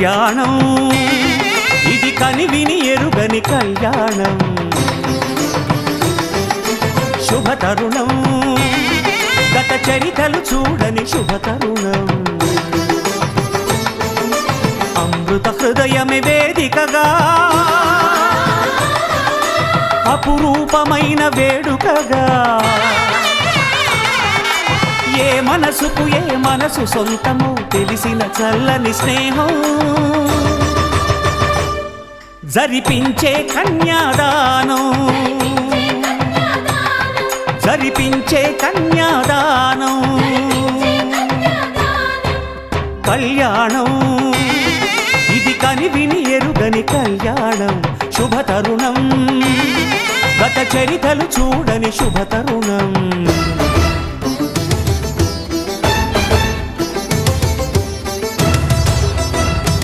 కళ్యాణం. ఇది కని విని ఎరుగని కళ్యాణం. శుభతరుణం. గత చరితలు చూడని శుభతరుణం. అమృత హృదయమే వేదికగా. అపురూపమైన వేడుకగా. ఏ మనసుకు ఏ మనసు సొంతమో తెలిసిన చల్లని స్నేహం. జరిపించే కన్యాదానం. జరిపించే కన్యాదానం. కళ్యాణం. ఇది కనివిని ఎరుగని కళ్యాణం. శుభతరుణం. గత చరితలు చూడని శుభతరుణం.